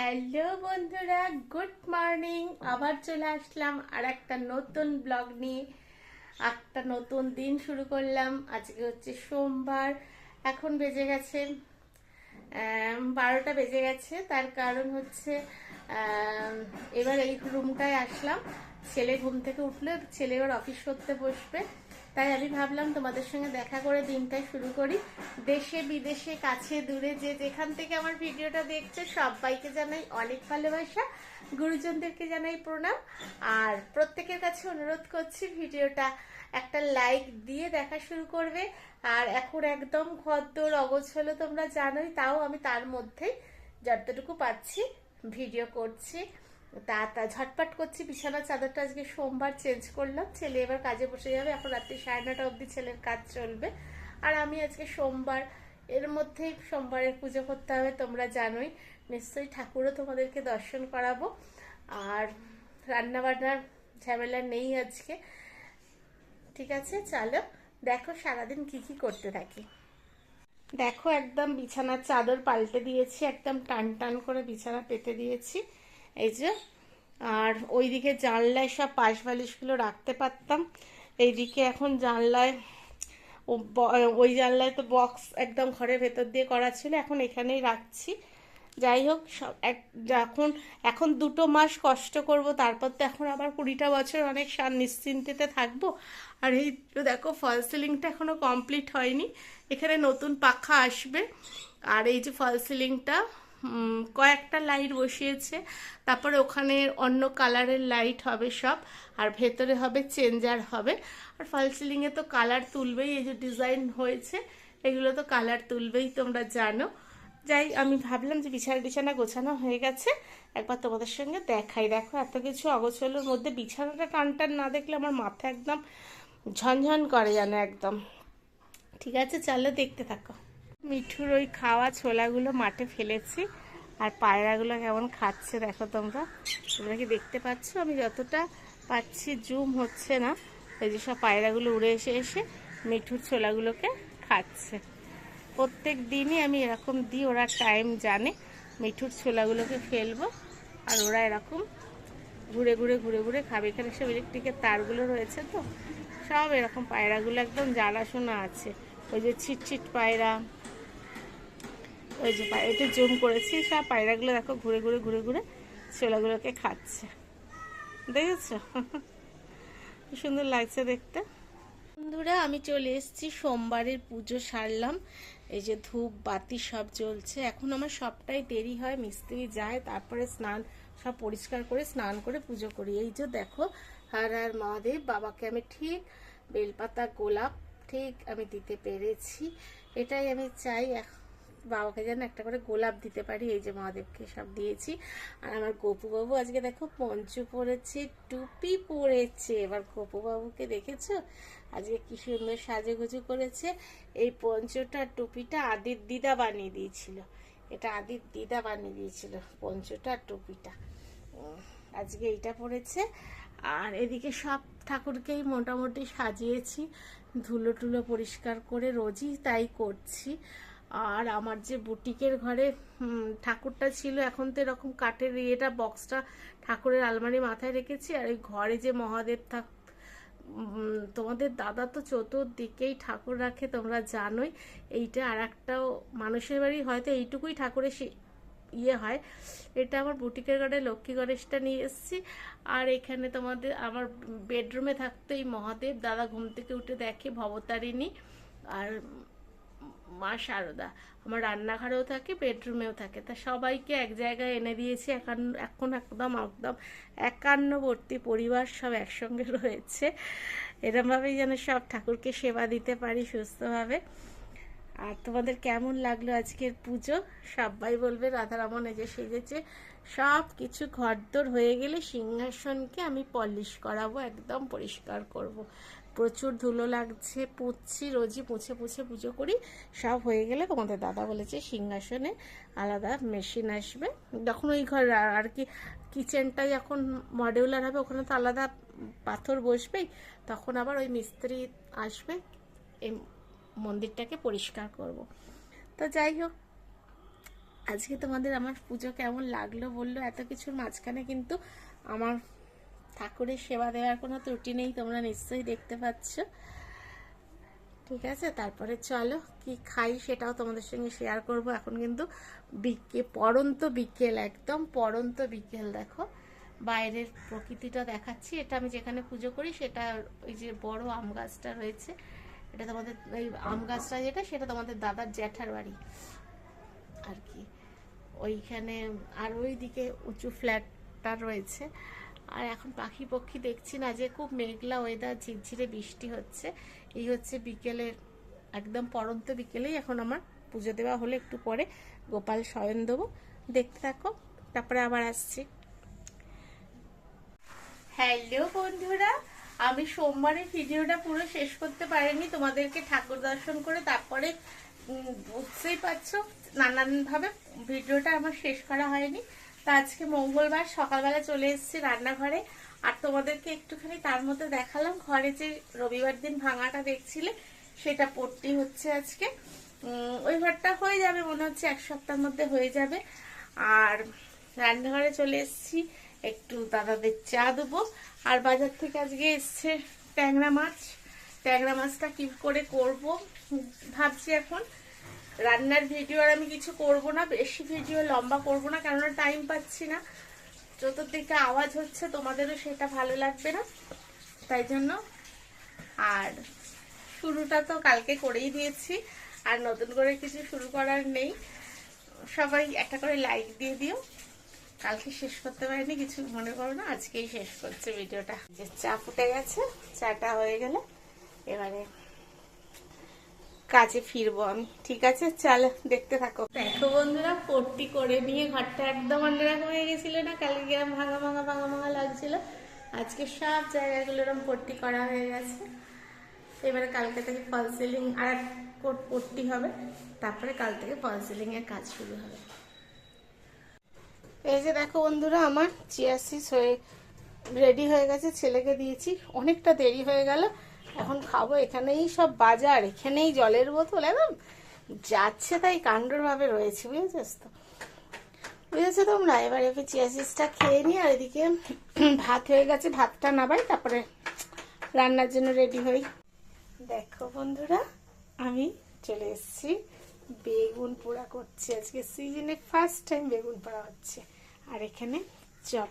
Hello বন্ধুরা, good morning. আবার চলে আসলাম আর একটা নতুন ব্লগ নিয়ে। একটা নতুন দিন শুরু করলাম। আজকে হচ্ছে সোমবার, এখন বেজে গেছে বারোটা বেজে গেছে। তার কারণ হচ্ছে এবার এই রুমটায় আসলাম। ছেলে ঘুম থেকে উঠলে, ছেলে এবার অফিস করতে বসবে। তাই আমি ভাবলাম তোমাদের সঙ্গে দেখা করে দিনটা শুরু করি। দেশে, বিদেশে, কাছে, দূরে, যে যেখান থেকে আমার ভিডিওটা দেখছে, সবাইকে জানাই অনেক ভালোবাসা। গুরুজনদেরকে জানাই প্রণাম। আর প্রত্যেকের কাছে অনুরোধ করছি, ভিডিওটা একটা লাইক দিয়ে দেখা শুরু করবে। আর এখন একদম খদ্দর অগোছলো তোমরা জানোই, তাও আমি তার মধ্যেই যতটুকু পাচ্ছি ভিডিও করছি। তা তা ঝটপট করছি, বিছানার চাদরটা আজকে সোমবার চেঞ্জ করলাম। ছেলে এবার কাজে বসে যাবে, এখন রাত্রি সাড়ে নটা অবধি ছেলের কাজ চলবে। আর আমি আজকে সোমবার, এর মধ্যেই সোমবারের পুজো করতে হবে, তোমরা জানোই। নিশ্চয়ই ঠাকুরও তোমাদেরকে দর্শন করাবো। আর রান্নাবান্নার ঝামেলা নেই আজকে। ঠিক আছে, চলো। দেখো সারাদিন কি কি করতে থাকি। দেখো একদম বিছানার চাদর পাল্টে দিয়েছি, একদম টান টান করে বিছানা পেতে দিয়েছি। এই যে, আর ওইদিকে জানলায় সব পাশ বালিশগুলো রাখতে পারতাম। এইদিকে এখন জানলায় ওই জানলায় তো বক্স একদম ঘরের ভেতর দিয়ে করা ছিল, এখন এখানেই রাখছি। যাই হোক, সব এক এখন এখন দুটো মাস কষ্ট করব, তারপর তো এখন আবার কুড়িটা বছর অনেক শান নিশ্চিন্তিতে থাকব। আর এই দেখো, ফল সিলিংটা এখনও কমপ্লিট হয়নি। এখানে নতুন পাখা আসবে। আর এই যে ফল সিলিংটা কয়েকটা লাইট বসিয়েছে। তারপরে ওখানে অন্য কালারের লাইট হবে সব, আর ভেতরে হবে চেঞ্জার হবে। আর ফল সিলিংয়ে তো কালার তুলবেই, এই যে ডিজাইন হয়েছে, এগুলো তো কালার তুলবেই, তোমরা জানো। যাই, আমি ভাবলাম যে বিছানা বিছানা গোছানো হয়ে গেছে, একবার তোমাদের সঙ্গে দেখাই। দেখো, এত কিছু অগোছলোর মধ্যে বিছানাটা টান টান না দেখলে আমার মাথা একদম ঝনঝন করে যেন একদম। ঠিক আছে, চলো দেখতে থাকো। মিঠুর ওই খাওয়া ছোলাগুলো মাঠে ফেলেছি, আর পায়রাগুলো কেমন খাচ্ছে দেখো তোমরা। তোমরা কি দেখতে পাচ্ছ? আমি যতটা পাচ্ছি, জুম হচ্ছে না। ওই যে সব পায়রাগুলো উড়ে এসে এসে মিঠুর ছোলাগুলোকে খাচ্ছে। প্রত্যেক দিনই আমি এরকম দিই, ওরা টাইম জানে। মিঠুর ছোলাগুলোকে ফেলব, আর ওরা এরকম ঘুরে ঘুরে ঘুরে ঘুরে খাবে। এখানে সব ইলেকট্রিকের তারগুলো রয়েছে তো? সব এরকম পায়রাগুলো একদম জ্বালাশোনা আছে। ওই যে ছিট ছিট পায়রা, ওই যে একটু জুম করেছি, সব পায়রাগুলো দেখো ঘুরে ঘুরে ঘুরে ঘুরে ছোলাগুলোকে খাচ্ছে। দেখেছ? সুন্দর লাগছে দেখতে। বন্ধুরা, আমি চলে এসেছি, সোমবারের পুজো সারলাম। এই যে ধূপ, বাতি সব জ্বলছে। এখন আমার সবটাই দেরি হয়, মিস্ত্রি যায়, তারপরে স্নান, সব পরিষ্কার করে স্নান করে পুজো করি। এই যে দেখো, হার আর মহাদেব, বাবাকে আমি ঠিক বেলপাতা, গোলাপ ঠিক আমি দিতে পেরেছি। এটাই আমি চাই বাবাকে যেন একটা করে গোলাপ দিতে পারি, এই যে মহাদেবকে সব দিয়েছি। আর আমার গপু বাবু আজকে দেখো পঞ্চ পরেছে, টুপি পরেছে। এবার গপু বাবুকে দেখেছ? আজকে কি সুন্দর সাজেগুজু করেছে। এই পঞ্চটা টুপিটা আদির দিদা বানিয়ে দিয়েছিল। এটা আদির দিদা বানিয়ে দিয়েছিল, পঞ্চটা টুপিটা। আজকে এইটা পড়েছে আর এদিকে সব ঠাকুরকেই মোটামুটি সাজিয়েছি। ধুলো টুলো পরিষ্কার করে রোজই তাই করছি। আর আমার যে বুটিকের ঘরে ঠাকুরটা ছিল, এখন তো এরকম কাঠের ইয়েটা, বক্সটা ঠাকুরের আলমারি মাথায় রেখেছি। আর ওই ঘরে যে মহাদেব থাক তোমাদের দাদা তো চতুর্দিকেই ঠাকুর রাখে, তোমরা জানোই। এইটা আর একটাও মানুষের বাড়ি, হয়তো এইটুকুই ঠাকুরের ইয়ে হয়। এটা আমার বুটিকের ঘরে লক্ষ্মী গণেশটা নিয়ে এসেছি। আর এখানে তোমাদের আমার বেডরুমে থাকতো এই মহাদেব। দাদা ঘুম থেকে উঠে দেখে ভবতারিণী আর মা সারদা। আমার রান্নাঘরেও থাকে বেডরুমেও থাকে। তা সবাইকে এক জায়গায় এনে দিয়েছি। একান্ন এখন একদম একদম একান্নবর্তী পরিবার সব একসঙ্গে রয়েছে। এরমভাবেই যেন সব ঠাকুরকে সেবা দিতে পারি সুস্থভাবে। আর তোমাদের কেমন লাগল আজকের পুজো? সবাই বলবে, রাধারামন এই যে সেজেছে। সব কিছু ঘরদোর হয়ে গেলে সিংহাসনকে আমি পলিশ করাবো, একদম পরিষ্কার করব। প্রচুর ধুলো লাগছে, পুচ্ছি, রোজই পুছে পুছে পুজো করি। সব হয়ে গেলে তোমাদের দাদা বলেছে সিংহাসনে আলাদা মেশিন আসবে। যখন ওই ঘর আর- কি কিচেনটা যখন মডিউলার হবে, ওখানে তো আলাদা পাথর বসবেই, তখন আবার ওই মিস্ত্রি আসবে মন্দিরটাকে পরিষ্কার করব। তো যাই হোক, আজকে তোমাদের আমার পুজো কেমন লাগল বলল এত কিছুর মাঝখানে কিন্তু আমার ঠাকুরের সেবা দেওয়ার কোনো ত্রুটি নেই, তোমরা নিশ্চয়ই দেখতে পাচ্ছ। ঠিক আছে, তারপরে চলো কি খাই সেটাও তোমাদের সঙ্গে শেয়ার করব। এখন কিন্তু বিকে, পরন্ত বিকেল, একদম পরন্ত বিকেল, দেখো। বাইরের প্রকৃতিটা দেখাচ্ছি, এটা আমি যেখানে পুজো করি সেটা ওই যে বড় আম গাছটা রয়েছে। এটা তোমাদের এই আম গাছটা যেটা, সেটা তোমাদের দাদার জ্যাঠার বাড়ি। আর কি। ওইখানে, আর ওই দিকে উঁচু ফ্ল্যাটটা রয়েছে। আর এখন পাখি পক্ষী দেখছি না যে, খুব মেঘলা ওয়েদার ঝিরঝিরে বৃষ্টি হচ্ছে। এই হচ্ছে বিকেলের, একদম পরন্ত বিকেলেই এখন আমার পুজো দেওয়া হলে। একটু পরে গোপাল শয়ন দেবো। দেখতে থাকো, তারপরে আবার আসছি। হ্যালো বন্ধুরা আমি সোমবারের ভিডিওটা পুরো শেষ করতে পারিনি, তোমাদেরকে ঠাকুর দর্শন করে তারপরে বুঝতেই পারছ, নানানভাবে ভিডিওটা আমার শেষ করা হয়নি। তা আজকে মঙ্গলবার সকালবেলা চলে এসেছি রান্নাঘরে, আর তোমাদেরকে একটুখানি তার মধ্যে দেখালাম। ঘরে যে রবিবার দিন ভাঙাটা দেখছিলে, সেটা পড়তেই হচ্ছে আজকে। ওই ঘরটা হয়ে যাবে মনে হচ্ছে এক সপ্তাহের মধ্যে হয়ে যাবে। আর রান্নাঘরে চলে এসেছি একটু দাদাদের চা দেবো। আর বাজার থেকে আজকে এসছে ট্যাংরা মাছ। ট্যাংরা মাছটা কি করে করব ভাবছি এখন। রান্নার ভিডিও আর আমি কিছু করব না, বেশি ভিডিও লম্বা করব না, কেননা টাইম পাচ্ছি না। চতুর্দিকে আওয়াজ হচ্ছে, তোমাদেরও সেটা ভালো লাগবে না। তাই জন্য আর শুরুটা তো কালকে করেই দিয়েছি, আর নতুন করে কিছু শুরু করার নেই। সবাই একটা করে লাইক দিয়ে দিও। কালকে শেষ করতে পারিনি, কিছু মনে করো না, আজকেই শেষ করছে ভিডিওটা। যে চা ফুটে গেছে, চাটা হয়ে গেলে এবারে কাজে ফিরবো আমি। ঠিক আছে, চল, দেখতে থাকো। দেখো বন্ধুরা, পট্টি করে নিয়ে ঘরটা একদম অন্যরকম হয়ে গেছিল না? কালকে কিরম ভাঙা ভাঙা ভাঙা ভাঙা লাগছিল। আজকে সব জায়গাগুলো এরকম পট্টি করা হয়ে গেছে। এবারে কালকে থেকে ফল সিলিং আর এক কোট পট্টি হবে। তারপরে কাল থেকে ফল সিলিং এর কাজ শুরু হবে। এই যে দেখো বন্ধুরা, আমার চিয়াসিস হয়ে রেডি হয়ে গেছে, ছেলেকে দিয়েছি। অনেকটা দেরি হয়ে গেল, এখন খাব। এখানেই সব বাজার, এখানেই জলের বোতল, একদম যাচ্ছে তাই কাণ্ডরভাবে রয়েছে, বুঝেছিস তো? বুঝেছ তোমরা? এবার এবার চিয়াসিসটা খেয়ে নিই আর এদিকে ভাত হয়ে গেছে, ভাতটা নাবাই, তারপরে রান্নার জন্য রেডি হই। দেখো বন্ধুরা, আমি চলে এসেছি। বেগুন পোড়া করছি। আজকে সিজনে ফার্স্ট টাইম বেগুন পোড়া হচ্ছে। আর এখানে চপ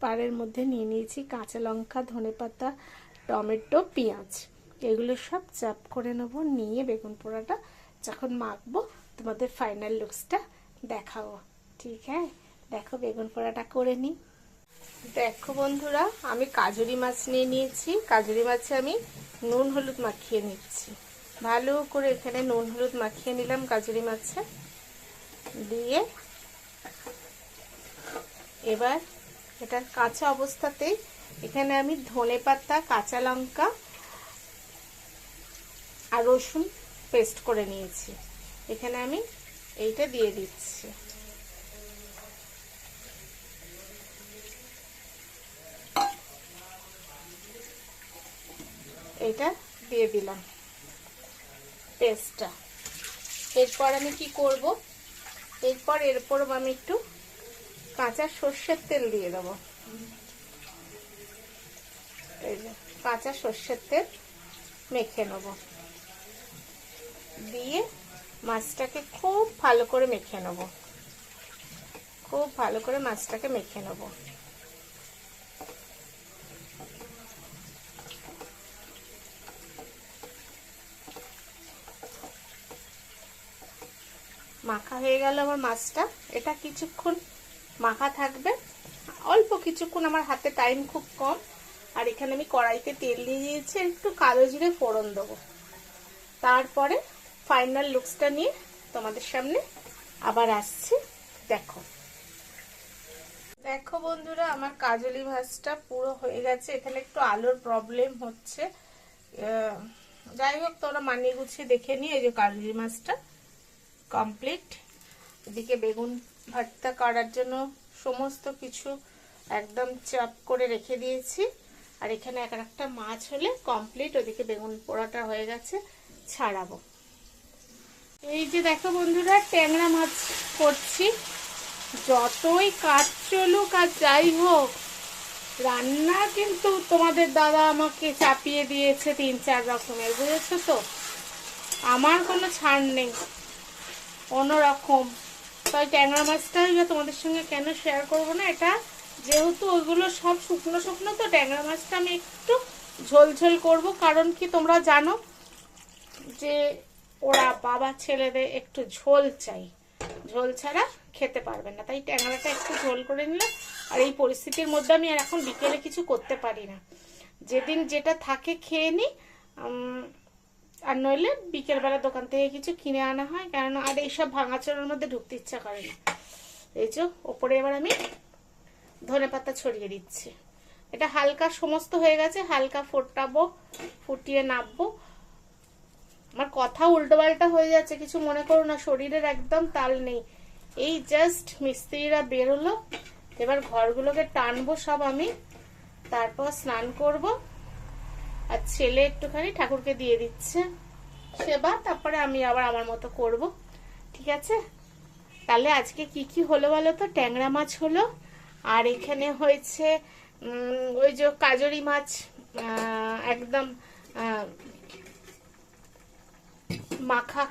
পাড়ের মধ্যে নিয়ে নিয়েছি কাঁচা লঙ্কা ধনেপাতা টমেটো, পেঁয়াজ। এগুলো সব চাপ করে নেব, নিয়ে বেগুন পোড়াটা যখন মাখবো, তোমাদের ফাইনাল লুকসটা দেখাবো। ঠিক হ্যাঁ? দেখো বেগুন পোড়াটা করে নিই দেখো বন্ধুরা, আমি কাজুরি মাছ নিয়ে নিয়েছি। কাজুরি মাছে আমি নুন, হলুদ মাখিয়ে নিচ্ছি। ভালো করে এখানে নুন, হলুদ মাখিয়ে নিলাম কাজুরি মাছে। দিয়ে এবার এটা কাঁচা অবস্থাতেই এখানে আমি ধনে পাতা, কাঁচা লঙ্কা আর রসুন পেস্ট করে নিয়েছি। এখানে আমি এইটা দিয়ে দিচ্ছি। এটা দিয়ে দিলাম পেস্টটা। এরপর আমি কি করব? এরপর এরপর আমি একটু কাঁচা সর্ষের তেল দিয়ে দেবো। এই যে, কাঁচা সর্ষের তেল মেখে নেব। দিয়ে মাছটাকে খুব ভালো করে মেখে নেব। খুব ভালো করে মাছটাকে মেখে নেব। মাখা হয়ে গেল আমার মাছটা। এটা কিছুক্ষণ মাখা থাকবে। অল্প কিছুক্ষণ আমার হাতে টাইম খুব কম। আর এখানে আমি কড়াইতে তেল দিয়ে দিয়েছি একটু কালো জিরে ফোড়ন দেবো। তারপরে ফাইনাল লুকসটা নিয়ে তোমাদের সামনে আবার আসছি। দেখো। দেখো বন্ধুরা, আমার কাজলি ভাজটা পুরো হয়ে গেছে। এখানে একটু আলোর প্রবলেম হচ্ছে। যাই হোক, তোমরা মানিয়ে গুছিয়ে দেখে নিয়ে এই যে কাজলি মাছটা কমপ্লিট এদিকে বেগুন ভর্তা করার জন্য সমস্ত কিছু একদম চাপ করে রেখে দিয়েছি। আর এখানে এক একটা মাছ হলে কমপ্লিট ওদিকে বেগুন পোড়াটা হয়ে গেছে, ছাড়াবো। এই যে দেখো বন্ধুরা, ট্যাংরা মাছ করছি। যতই কাজ চলুক আর যাই হোক, রান্না কিন্তু তোমাদের দাদা আমাকে চাপিয়ে দিয়েছে তিন চার রকমের, বুঝেছ তো? আমার কোনো ছাড় নেই। অন্যরকম। তাই ট্যাংরা মাছটাই বা তোমাদের সঙ্গে কেন শেয়ার করব না, এটা যেহেতু ওইগুলো সব শুকনো শুকনো, তো ট্যাংরা মাছটা আমি একটু ঝোল ঝোল করব। কারণ কি তোমরা জানো যে ওরা বাবা ছেলেদের একটু ঝোল চাই। ঝোল ছাড়া খেতে পারবে না। তাই ট্যাংরাটা একটু ঝোল করে নিলাম। আর এই পরিস্থিতির মধ্যে আমি আর এখন বিকেলে কিছু করতে পারি না। যেদিন যেটা থাকে খেয়ে নিই আর নইলে বিকেলবেলা দোকান থেকে কিছু কিনে আনা হয় কারণ আর এইসব ভাঙাচোরার মধ্যে ঢুকতে ইচ্ছা করে না। এই যে ওপরে এবার আমি ধনে পাতা ছড়িয়ে দিচ্ছি। এটা হালকা সমস্ত হয়ে গেছে, হালকা ফোটাবো, ফুটিয়ে নাববো। আমার কথা উল্টো পাল্টা হয়ে যাচ্ছে, কিছু মনে করো না, শরীরের একদম তাল নেই। এই জাস্ট মিস্ত্রিরা বেরোলো, এবার ঘরগুলোকে টানবো সব আমি, তারপর স্নান করব। আর ছেলে একটুখানি ঠাকুরকে দিয়ে দিচ্ছে সেবা, তারপরে আমি আবার আমার মতো করব। ঠিক আছে? তাহলে আজকে কি কি হলো বলো তো? ট্যাংরা মাছ হলো, আর এখানে হয়েছে ওই যে কাজরি মাছ একদম মাখা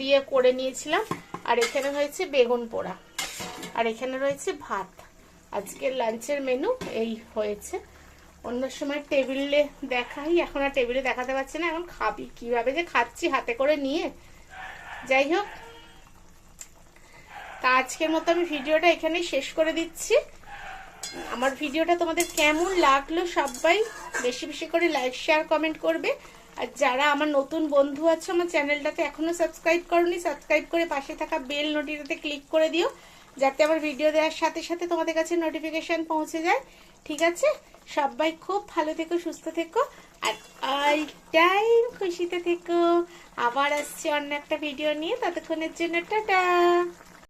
দিয়ে করে নিয়েছিলাম। আর এখানে হয়েছে বেগুন পোড়া, আর এখানে রয়েছে ভাত। আজকের লাঞ্চের মেনু এই হয়েছে। অন্য সময় টেবিলে দেখাই। এখন আর টেবিলে দেখাতে পারছি না। এখন খাবি। কীভাবে যে খাচ্ছি, হাতে করে নিয়ে। যাই হোক। তা আজকের মতো আমি ভিডিওটা এখানেই শেষ করে দিচ্ছি। আমার ভিডিওটা তোমাদের কেমন লাগল সবাই বেশি বেশি করে লাইক শেয়ার কমেন্ট করবে। আর যারা আমার নতুন বন্ধু আছে, আমার চ্যানেলটাতে এখনও সাবস্ক্রাইব করনি সাবস্ক্রাইব করে পাশে থাকা বেল নোটিটাতে ক্লিক করে দিও। যাতে আমার ভিডিও দেওয়ার সাথে সাথে তোমাদের কাছে নোটিফিকেশন পৌঁছে যায়। ঠিক আছে? সবাই খুব ভালো থেকো, সুস্থ থেকো, আর অল টাইম খুশিতে থেকো। আবার আসছি অন্য একটা ভিডিও নিয়ে। ততক্ষণের জন্য টাটা!